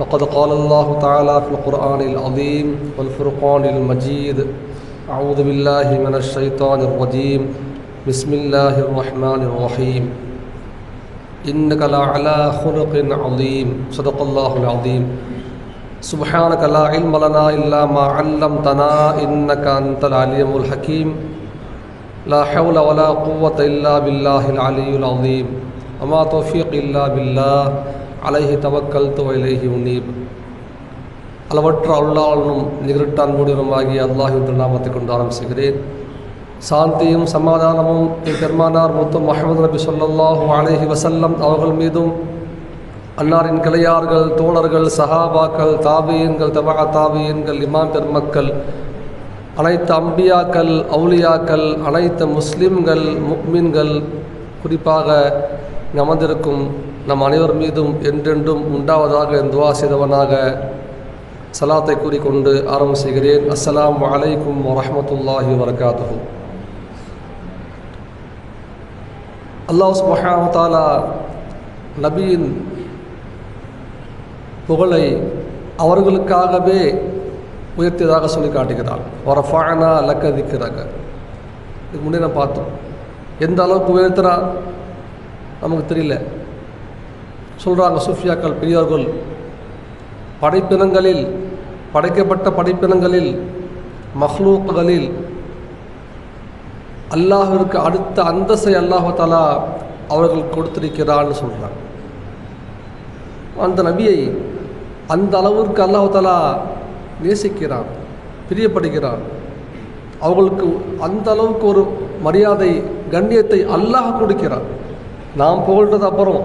فقد قال الله تعالى في القرآن العظيم والفرقان المجيد أعوذ بالله من الشيطان الرجيم بسم الله الرحمن الرحيم. إنك لعلى خلق عظيم. صدق الله العظيم. سبحانك لا علم لنا إلا ما علمتنا إنك أنت العليم الحكيم. لا حول ولا قوة إلا بالله العلي العظيم. وما توفيق إلا بالله. அலஹி தவக்கல் துவைலேஹி உன்னீர். அளவற்ற அல்லாளனும் நிகழ்ட்டான் மூடியவனுமாகிய அல்லாஹி நாமத்தை கொண்டு ஆரம்பிச்சுகிறேன் சாந்தியும் சமாதானமும் பெருமானார் மொத்தம் மஹமது நபி சொல்லாஹு அலேஹி வசல்லம் அவர்கள் மீதும் அன்னாரின் கிளையார்கள் தோழர்கள் சஹாபாக்கள் தாபியன்கள் தபகா தாபியன்கள் இமாம் பெருமக்கள் அனைத்து அம்பியாக்கள் அவுலியாக்கள் அனைத்து முஸ்லீம்கள் முக்மீன்கள் குறிப்பாக நமந்திருக்கும் நம் அனைவர் மீதும் என்றென்றும் உண்டாவதாக என் துவா செய்தவனாக சலாத்தை கூறிக்கொண்டு ஆரம்பம் செய்கிறேன். அஸ்லாம் வலைக்கும் வரமத்துல்லாஹி வரகாத்து அல்லாஹ் சுபஹானதாலா நபியின் புகழை அவர்களுக்காகவே உயர்த்தியதாக சொல்லி காட்டுகிறார் வரஃபானா லக்கதிக்கிறாங்க இதுக்கு முன்னே நான் பார்த்தோம். எந்த அளவுக்கு உயர்த்துறா நமக்கு தெரியல. சொல்கிறாங்க சுஃபியாக்கள் பெரியோர்கள். படைப்பினங்களில் படைக்கப்பட்ட படைப்பினங்களில் மஹ்லூக்குகளில் அல்லாஹிற்கு அடுத்த அந்தஸ்தை அல்லாஹாலா அவர்கள் கொடுத்திருக்கிறான்னு சொல்கிறாங்க அந்த நபியை அந்த அளவிற்கு அல்லாஹாலா நேசிக்கிறான் பிரியப்படுகிறான். அவர்களுக்கு அந்த அளவுக்கு ஒரு மரியாதை கண்ணியத்தை அல்லாஹ் கொடுக்கிறான். நாம் புகழ்றது அப்புறம்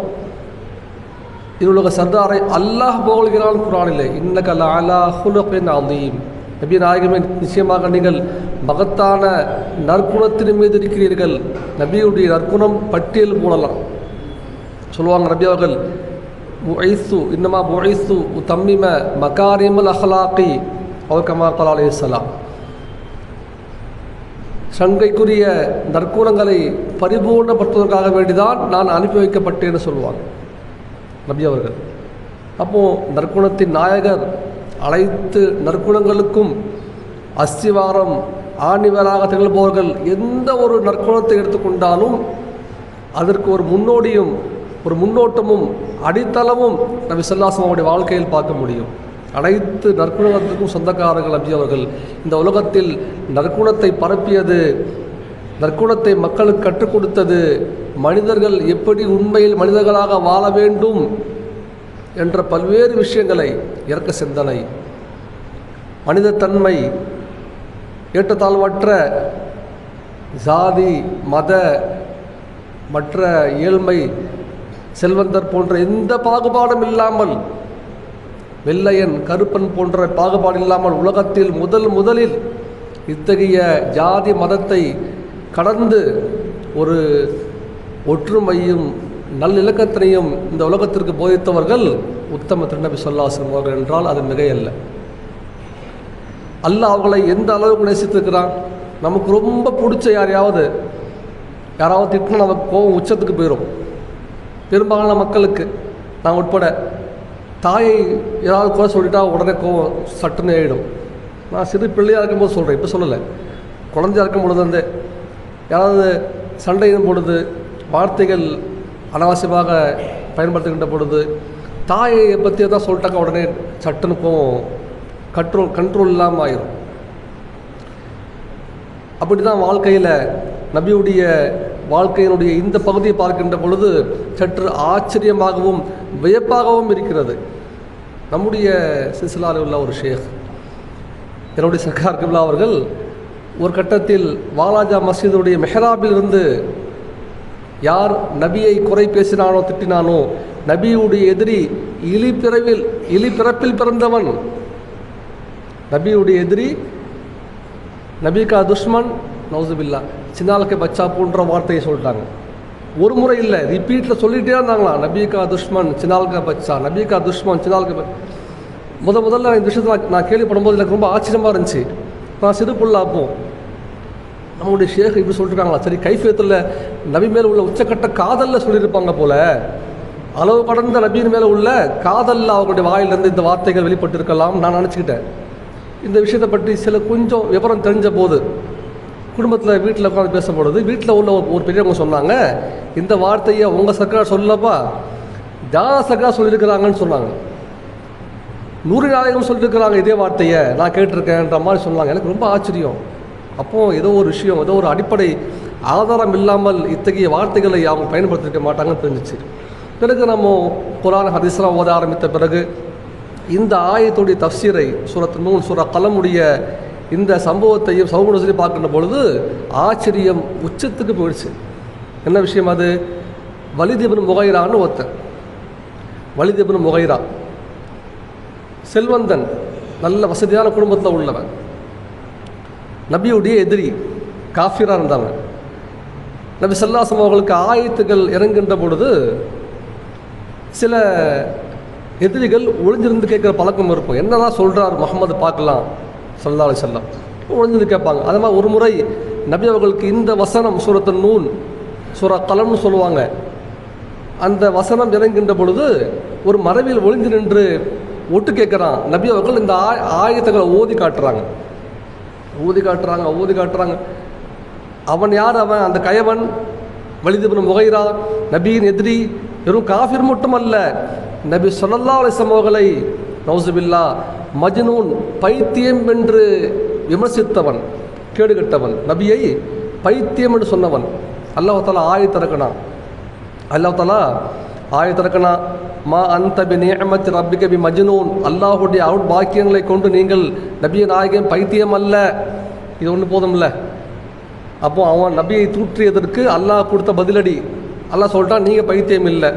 இவளுக சர்தாரை அல்லாஹ் புகழ்கிறான் குரானிலே. இன்னக அலா ஹுலபின் அதீம் நபி நாயகமே நிச்சயமாக நீங்கள் மகத்தான நற்குணத்தின் மீது இருக்கிறீர்கள். நபியுடைய நற்குணம் பட்டியல் போடலாம் சொல்லுவாங்க நபி அவர்கள் முஐசு இன்னமா முஐசு தம்மிம மகாரிமல் அஹலாக்கி அவர் கமா அலையலாம் சங்கைக்குரிய நற்குணங்களை பரிபூர்ணப்படுத்துவதற்காக வேண்டிதான் நான் அனுப்பி வைக்கப்பட்டேன்னு சொல்லுவாங்க. நபி அவர்கள். அப்போது நற்குணத்தின் நாயகர் அனைத்து நற்குணங்களுக்கும் அஸ்திவாரம் ஆணிவராக திகழ்பவர்கள் எந்த ஒரு நற்குணத்தை எடுத்துக்கொண்டாலும் அதற்கு ஒரு முன்னோடியும் ஒரு முன்னோட்டமும் அடித்தளமும் நபி சொல்லாசமாவுடைய வாழ்க்கையில் பார்க்க முடியும். அனைத்து நற்குணத்திற்கும் சொந்தக்காரர்கள் நபி அவர்கள். இந்த உலகத்தில் நற்குணத்தை பரப்பியது நற்குணத்தை மக்களுக்கு கற்றுக் கொடுத்தது மனிதர்கள் எப்படி உண்மையில் மனிதர்களாக வாழ வேண்டும் என்ற பல்வேறு விஷயங்களை இறக்க சிந்தனை. மனிதத்தன்மை ஏற்றத்தாழ்வற்ற ஜாதி மத மற்ற ஏழ்மை செல்வந்தர் போன்ற எந்த பாகுபாடும் இல்லாமல் வெள்ளையன் கருப்பன் போன்ற பாகுபாடு இல்லாமல் உலகத்தில் முதல் முதலில் இத்தகைய ஜாதி மதத்தை கடந்து ஒரு ஒற்றுமையும் நல்லிலக்கத்தினையும் இந்த உலகத்திற்கு போதித்தவர்கள் உத்தம திருநபி சொல்லாசன் அவர்கள் என்றால் அது மிகையல்ல. அல்லாஹ் அவர்களை எந்த அளவுக்கு நேசித்திருக்கிறான்? நமக்கு ரொம்ப பிடிச்ச யாரையாவது யாராவது திட்டினா நமக்கு கோவம் உச்சத்துக்கு போயிடும் பெரும்பாலான மக்களுக்கு நான் உட்பட தாயை ஏதாவது குறை சொல்லிட்டா உடனே கோவம் சட்டுன்னு ஆகிடும் நான் சிறு பிள்ளையாக இருக்கும்போது சொல்கிறேன் இப்போ சொல்லலை. குழந்தையா இருக்கும் பொழுது வந்து யாராவது சண்டையின் பொழுது வார்த்தைகள் அனாவசியமாக பயன்படுத்துகின்ற பொழுது தாயை பற்றி தான் சொல்லிட்டாங்க உடனே சட்டனுக்கும் கண்ட்ரோல் கண்ட்ரோல் இல்லாமல் ஆயிரும். அப்படி தான் வாழ்க்கையில் நபியுடைய வாழ்க்கையினுடைய இந்த பகுதியை பார்க்கின்ற பொழுது சற்று ஆச்சரியமாகவும் வியப்பாகவும் இருக்கிறது. நம்முடைய சிசிலாவில் உள்ள ஒரு ஷேக் என்னுடைய சர்க்கார் கிம்லா அவர்கள் ஒரு கட்டத்தில் வாலாஜா மஸ்ஜிதுடைய மெஹராபில் இருந்து யார் நபியை குறை பேசினானோ திட்டினானோ நபியுடைய எதிரி இலி பிறவில் இலி பிறப்பில் பிறந்தவன். நபியுடைய எதிரி நபிகா துஷ்மன் நவுசுபில்லா. சின்னாலுக்கு பச்சா போன்ற வார்த்தையை சொல்லிட்டாங்க. ஒரு முறை இல்லை ரிப்பீட்டில் சொல்லிகிட்டே இருந்தாங்களா? நபிகா துஷ்மன் சின்னால்கா பச்சா நபிகா துஷ்மன் சின்னால்கா முத முதல்ல இந்த விஷயத்தில் நான் கேள்விப்படும்போது எனக்கு ரொம்ப ஆச்சரியமாக இருந்துச்சு. நான் சிறு புள்ள அப்போ. நம்முடைய ஷேக் இப்படி சொல்லிட்டுருக்காங்களா சரி கைஃபியத்தில் நபி மேல் உள்ள உச்சக்கட்ட காதலில் சொல்லியிருப்பாங்க போல. அளவு கடந்த நபியின் மேலே உள்ள காதலில் அவர்களுடைய வாயிலிருந்து இந்த வார்த்தைகள் வெளிப்பட்டிருக்கலாம். நான் நினச்சிக்கிட்டேன். இந்த விஷயத்தை பற்றி சில கொஞ்சம் விவரம் தெரிஞ்ச போது குடும்பத்தில் வீட்டில் உட்காந்து பேசப்படுது வீட்டில் உள்ள ஒரு- ஒரு பெரியவங்க சொன்னாங்க இந்த வார்த்தையை உங்கள் சர்க்கார் சொல்லப்பா. ஜாதா சர்க்கார் சொல்லியிருக்கிறாங்கன்னு சொன்னாங்க. நூறு நாயகம் சொல்லியிருக்கிறாங்க இதே வார்த்தையை. நான் கேட்டிருக்கேன்ற மாதிரி சொன்னாங்க. எனக்கு ரொம்ப ஆச்சரியம். அப்போது ஏதோ ஒரு விஷயம் ஏதோ ஒரு அடிப்படை ஆதாரம் இல்லாமல் இத்தகைய வார்த்தைகளை அவங்க பயன்படுத்திக்க மாட்டாங்கன்னு தெரிஞ்சிச்சு. பிறகு நம்ம குரான் ஹதீஸ்லாம் ஓத ஆரம்பித்த பிறகு இந்த ஆயத்துடைய தஃசீரை சூரத் நூல் சூர கலமுடைய இந்த சம்பவத்தையும் சமூகத்தையும் பார்க்கின்ற பொழுது ஆச்சரியம் உச்சத்துக்கு போயிடுச்சு. என்ன விஷயம் அது? வலிதிபன் முகைரான்னு ஒருத்தன். வலிதிபன் முகைரா. செல்வந்தன் நல்ல வசதியான குடும்பத்தில் உள்ளவன். நபியுடைய எதிரி காஃபிராக இருந்தவன் நபி சல்லாசம் அவர்களுக்கு ஆயத்துகள் இறங்குகின்ற பொழுது சில எதிரிகள் ஒளிஞ்சிருந்து கேட்குற பழக்கம் இருக்கும். என்னதான் சொல்கிறார் முகமது பார்க்கலாம் சல்லா அலி செல்லம் ஒளிஞ்சிருந்து கேட்பாங்க. அது மாதிரி ஒரு முறை நபி அவர்களுக்கு இந்த வசனம் சூரத்து நூன் சூரா கலம்னு சொல்லுவாங்க. அந்த வசனம் இறங்குகின்ற பொழுது ஒரு மரபில் ஒளிந்து நின்று ஒட்டு கேட்குறான். நபி அவர்கள் இந்த ஆ ஓதி காட்டுறாங்க. ஊதி காட்டுறாங்க ஊதி காட்டுறாங்க. அவன் யார்? அவன் அந்த கயவன் வலிதுபின் முகைரா நபியின் எதிரி வெறும் காஃபிர் மட்டுமல்ல. நபி சொல்லல்லா அலிஸ்லாம் அவர்களை நௌசுபில்லா மஜ்னூன் பைத்தியம் என்று விமர்சித்தவன் கேடுகட்டவன். நபியை பைத்தியம் என்று சொன்னவன். அல்லாஹ் தாலா ஆயத்திறக்கணான் அல்லாஹ் தாலா மா அந்த பி நியமத்தி ரப்பிக பி மஜ்னூன். அல்லாஹுடைய அருள் பாக்கியங்களை கொண்டு நீங்கள் நபிய நாயகன் பைத்தியம் அல்ல. இது ஒன்று போதும்ல? அப்போ அவன் நபியை தூற்றியதற்கு அல்லாஹ் கொடுத்த பதிலடி. அல்லாஹ் சொல்லிட்டான் நீங்கள் பைத்தியம் இல்லை.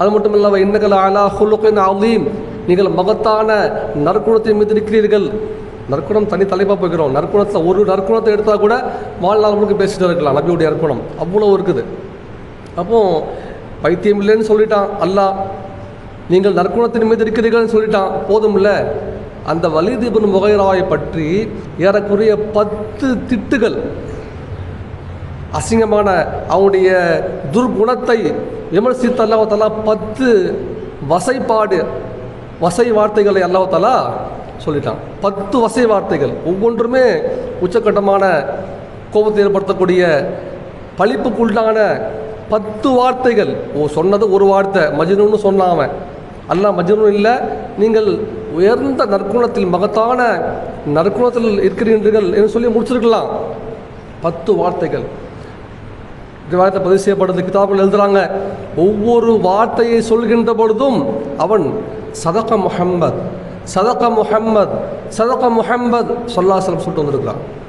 அது மட்டும் இல்லாமல் இன்னகல் அலா ஹுலுக்கின் அவீம் நீங்கள் மகத்தான நற்குணத்தின் மீது இருக்கிறீர்கள் நற்குணம் தனி தலைப்பாக போய்க்கிறோம். நற்குணத்தில் ஒரு நற்குணத்தை எடுத்தால் கூட வாழ்நாள் முழுக்க பேசிட்டு இருக்கலாம் நபியுடைய நற்குணம். அவ்வளோ இருக்குது. அப்போது பைத்தியம் இல்லைன்னு சொல்லிட்டான். அல்லாஹ் நீங்கள் நற்குணத்தின் மீது இருக்கிறீர்கள்னு சொல்லிட்டான். போதும்ல அந்த வலிதீபன் முகைராவை பற்றி ஏறக்குறைய பத்து திட்டுகள். அசிங்கமான அவனுடைய துர்குணத்தை விமர்சித்த அல்லாஹாலா பத்து வசைப்பாடு வசை வார்த்தைகளை அல்லாஹாலா சொல்லிட்டான். பத்து வசை வார்த்தைகள். ஒவ்வொன்றுமே உச்சக்கட்டமான கோபத்தை ஏற்படுத்தக்கூடிய பழிப்புக்குள்ளான பத்து வார்த்தைகள். ஓ சொன்னது ஒரு வார்த்தை. மஜ்னுன்னு சொன்னான் அவன். அல்லாஹ் மஜ்னு இல்லை. நீங்கள் உயர்ந்த நற்குணத்தில் மகத்தான நற்குணத்தில் இருக்கிறீர்கள் என்று சொல்லி முடிச்சிருக்கலாம். பத்து வார்த்தைகள். ரிவாயத்தை பதிவு செய்யப்படுது கிதாபில் எழுதுகிறாங்க ஒவ்வொரு வார்த்தையை சொல்கின்ற பொழுதும் அவன் சதக முஹம்மத் சதக முஹம்மத் சதக முஹம்மத் சொல்லாசலம் சொல்லிட்டு வந்திருக்கிறான்.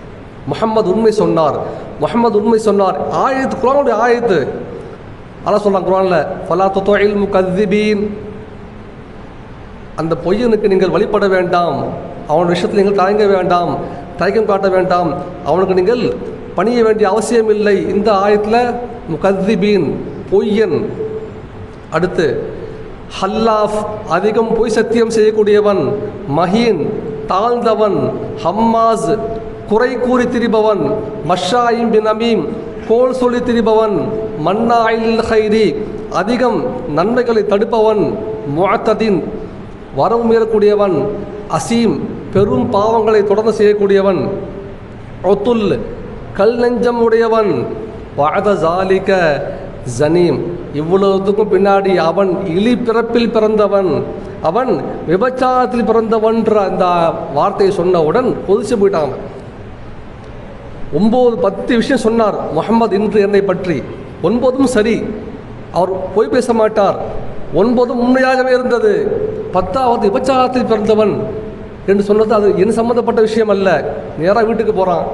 முஹம்மது உண்மை சொன்னார். முஹம்மது உண்மை சொன்னார். ஆயத்து குரானுடைய ஆயத்து. அதான் சொல்கிறான் குரானில் ஃபலா தொழில் முகதிபீன் அந்த பொய்யனுக்கு நீங்கள் வழிபட வேண்டாம். அவன் விஷயத்தில் நீங்கள் தயங்க வேண்டாம். தயக்கம் காட்ட வேண்டாம். அவனுக்கு நீங்கள் பணிய வேண்டிய அவசியம் இல்லை. இந்த ஆயத்தில் முகதிபீன் பொய்யன். அடுத்து ஹல்லாஃப் அதிகம் பொய் சத்தியம் செய்யக்கூடியவன் மஹீன் தாழ்ந்தவன் ஹம்மாஸ் குறை கூறி திரிபவன் மஷாயிம் பின் அமீம் கோல் சொல்லி திரிபவன் மன்னாயில் ஹைரி அதிகம் நன்மைகளை தடுப்பவன் முகத்ததின் வரவு மீறக்கூடியவன் அசீம் பெரும் பாவங்களை தொடர்ந்து செய்யக்கூடியவன். ஒத்துல் கல் நெஞ்சம் உடையவன். வாத ஜாலிக ஜனீம் இவ்வளவுக்கும் பின்னாடி அவன் இலி பிறப்பில் பிறந்தவன். அவன் விபச்சாரத்தில் பிறந்தவன்ற அந்த வார்த்தையை சொன்னவுடன் கொதிச்சு போயிட்டாங்க ஒம்பது பத்து விஷயம் சொன்னார் முகமது இன்று என்னை பற்றி. ஒன்பதும் சரி. அவர் பொய் பேச மாட்டார். ஒன்பதும் உண்மையாகவே இருந்தது. பத்தாவது விபச்சாரத்தில் பிறந்தவன் என்று சொன்னது அது என் சம்மந்தப்பட்ட விஷயம் அல்ல நேராக வீட்டுக்கு போகிறான்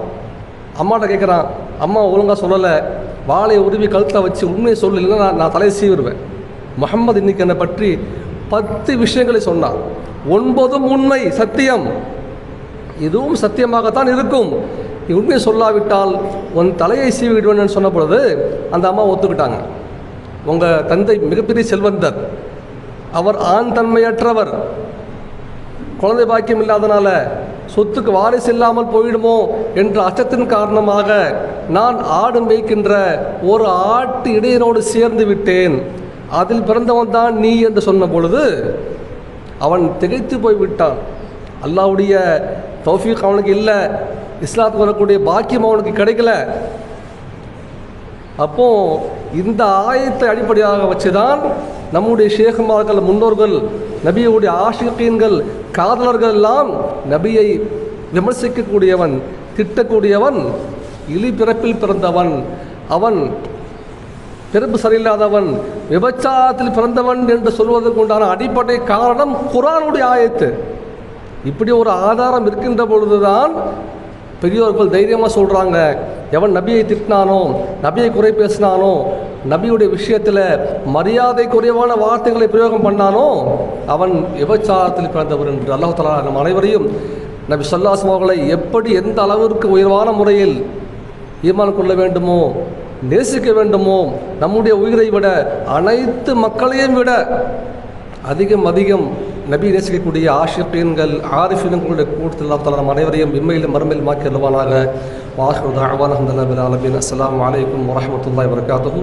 அம்மாட்ட கேட்குறான் அம்மா ஒழுங்காக சொல்லலை. வாழையை உருவி கழுத்தில் வச்சு உண்மையை சொல்லலைன்னா நான் நான் தலையை சீவிடுவேன். முகமது இன்னைக்கு என்னை பற்றி பத்து விஷயங்களை சொன்னான் ஒன்பதும் உண்மை சத்தியம். இதுவும் சத்தியமாகத்தான் இருக்கும். நீ உண்மையை சொல்லாவிட்டால் உன் தலையை சீவிடுவேன்னு சொன்ன பொழுது அந்த அம்மா ஒத்துக்கிட்டாங்க. உங்கள் தந்தை மிகப்பெரிய செல்வந்தர். அவர் ஆண் தன்மையற்றவர். குழந்தை பாக்கியம் இல்லாதனால சொத்துக்கு வாரிசு இல்லாமல் போயிடுமோ என்ற அச்சத்தின் காரணமாக நான் ஆடு மேய்க்கின்ற ஒரு ஆட்டு இடையனோடு சேர்ந்து விட்டேன். அதில் பிறந்தவன் தான் நீ என்று சொன்ன பொழுது அவன் திகைத்து போய் விட்டான் அல்லாவுடைய தௌஃபீக் அவனுக்கு இல்லை. இஸ்லாத்துக்கு வரக்கூடிய பாக்கியம் அவனுக்கு கிடைக்கல. அப்போ இந்த ஆயத்தை அடிப்படையாக வச்சுதான் நம்முடைய ஷேகுமார்கள் முன்னோர்கள் நபியுடைய ஆஷிகீன்கள் காதலர்கள் எல்லாம் நபியை விமர்சிக்கக்கூடியவன் திட்டக்கூடியவன் இலி பிறப்பில் பிறந்தவன் அவன் பிறப்பு சரியில்லாதவன் விபச்சாரத்தில் பிறந்தவன் என்று சொல்வதற்கு உண்டான அடிப்படை காரணம் குரானுடைய ஆயத்து. இப்படி ஒரு ஆதாரம் இருக்கின்ற பொழுதுதான் பெரியோர்கள் தைரியமாக சொல்கிறாங்க எவன் நபியை திட்டினானோ நபியை குறை பேசினானோ நபியுடைய விஷயத்தில் மரியாதை குறைவான வார்த்தைகளை பிரயோகம் பண்ணானோ அவன் விபச்சாரத்தில் பிறந்தவர் என்று அல்லாஹ் தலா நம் அனைவரையும் நபி சொல்லாஸ் அவர்களை எப்படி எந்த அளவிற்கு உயர்வான முறையில் ஈமான் கொள்ள வேண்டுமோ நேசிக்க வேண்டுமோ நம்முடைய உயிரை விட அனைத்து மக்களையும் விட அதிகம் அதிகம் நபி நேசிக்கக்கூடிய ஆஷிப்பீன்கள் ஆரிஃபின்களுடைய கூட்டத்தில் அல்லா தஆலா நம் அனைவரையும் இம்மையிலும் மறுமையில் மாக்கி அல்வானாக வாஹு தாவான அலமீன் அஸ்லாம் வலைக்கம் வரஹ்மத்துல்லாஹி வபரகாத்துஹு.